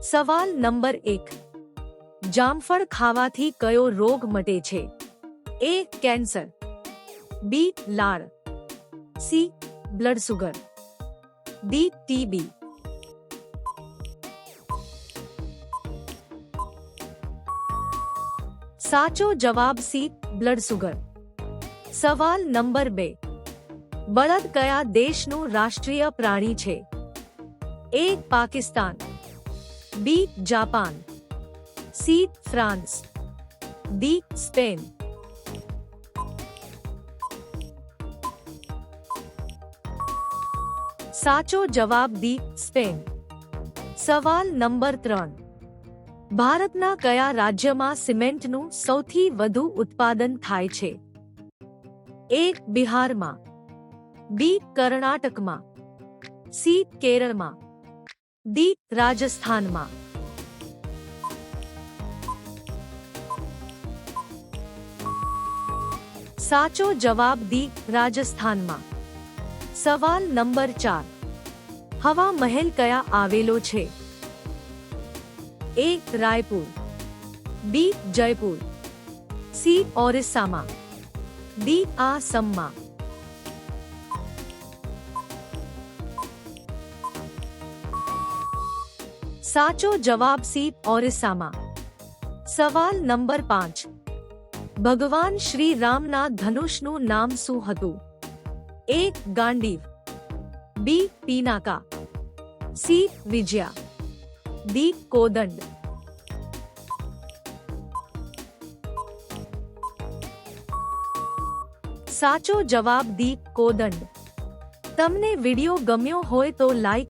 સવાલ નંબર એક જામફળ ખાવાથી કયો રોગ મટે છે એ કેન્સર બી લાળ C blood sugar D TB સાચો જવાબ સી બ્લડ સુગર સવાલ નંબર બે બળદ કયા દેશનું રાષ્ટ્રીય પ્રાણી છે A Pakistan B Japan C France D Spain સાચો જવાબ ડી સ્પેન સવાલ નંબર ત્રણ ભારતના કયા રાજ્યમાં સિમેન્ટનું સૌથી વધુ ઉત્પાદન થાય છે એ બિહારમાં બી કર્ણાટકમાં સી કેરળમાં ડી રાજસ્થાનમાં સાચો જવાબ ડી રાજસ્થાનમાં સવાલ નંબર ચાર હવા મહેલ કયા આવેલો છે A Raipur B Jaipur C ઓરિસ્સામાં D આસમમાં સાચો જવાબ સી ઓરિસ્સામાં સવાલ નંબર પાંચ ભગવાન શ્રી રામના ધનુષનું નામ શું હતું A Gandiv B Pinaka C Vijaya D Kodand સાચો જવાબ દી કોદંડ તમને વિડિયો ગમ્યો હોય તો લાઈક